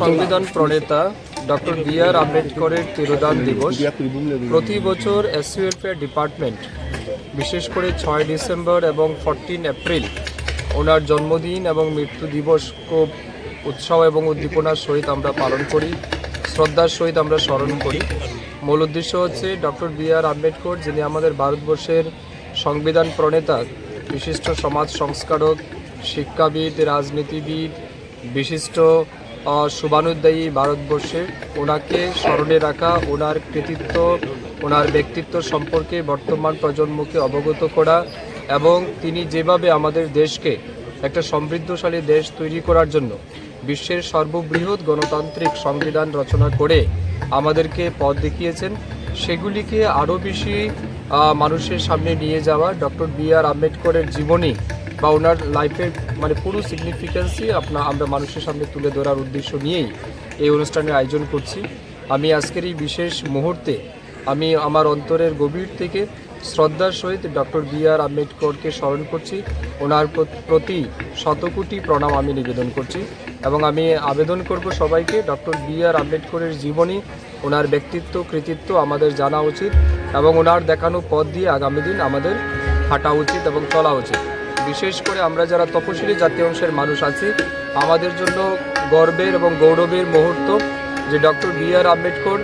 সংবিধান প্রণেতা doctor B আর আম্বেদকরের তিরোদান দিবস। প্রতি বছর এসইউএলফেয়ার ডিপার্টমেন্ট, বিশেষ করে ছয় ডিসেম্বর এবং ফরটিন এপ্রিল, ওনার জন্মদিন এবং মৃত্যু দিবস খুব উৎসাহ এবং উদ্দীপনার সহিত আমরা পালন করি, শ্রদ্ধার সহিত আমরা স্মরণ করি। মূল উদ্দেশ্য হচ্ছে ডক্টর বি আর আম্বেদকর, যিনি আমাদের ভারতবর্ষের সংবিধান প্রণেতা, বিশিষ্ট সমাজ সংস্কারক, শিক্ষাবিদ, রাজনীতিবিদ, বিশিষ্ট শুভানুদ্দায়ী ভারতবর্ষে ওনাকে স্মরণে রাখা, ওনার কৃতিত্ব, ওনার ব্যক্তিত্ব সম্পর্কে বর্তমান প্রজন্মকে অবগত করা এবং তিনি যেভাবে আমাদের দেশকে একটা সমৃদ্ধশালী দেশ তৈরি করার জন্য বিশ্বের সর্ববৃহৎ গণতান্ত্রিক সংবিধান রচনা করে আমাদেরকে পথ দেখিয়েছেন, সেগুলিকে আরও বেশি মানুষের সামনে নিয়ে যাওয়া ডক্টর বি আর আম্বেদকরের জীবনী বা ওনার লাইফের মানে পুরো সিগনিফিক্যান্সই আপনার আমরা মানুষের সামনে তুলে ধরার উদ্দেশ্য নিয়েই এই অনুষ্ঠানের আয়োজন করছি। আমি আজকের এই বিশেষ মুহূর্তে আমি আমার অন্তরের গভীর থেকে শ্রদ্ধার সহিত ডক্টর বি আর আম্বেদকরকে স্মরণ করছি। ওনার প্রতি শতকোটি প্রণাম আমি নিবেদন করছি এবং আমি আবেদন করব সবাইকে, ডক্টর বি আর আম্বেদকরের জীবনী, ওনার ব্যক্তিত্ব, কৃতিত্ব আমাদের জানা উচিত এবং ওনার দেখানো পথ দিয়ে আগামী দিন আমাদের হাঁটা উচিত এবং চলা উচিত। বিশেষ করে আমরা যারা তপশিলি জাতি অংশের মানুষ আছি, আমাদের জন্য গর্বের এবং গৌরবের মুহূর্ত যে ডক্টর বি আর আম্বেদকর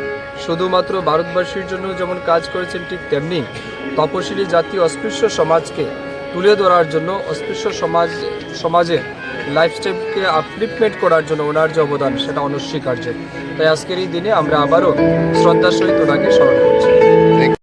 শুধুমাত্র ভারতবাসীর জন্য যেমন কাজ করেছেন ঠিক তেমনি তপশিলি জাতি অস্পৃশ্য সমাজকে তুলে ধরার জন্য, অস্পৃশ্য সমাজ সমাজের লাইফস্টাইলকে আপলিফমেন্ট করার জন্য ওনার যে অবদান, সেটা অনস্বীকার্য। তাই আজকের এই দিনে আমরা আবারও শ্রদ্ধার সহিত ওনাকে স্মরণ করছি।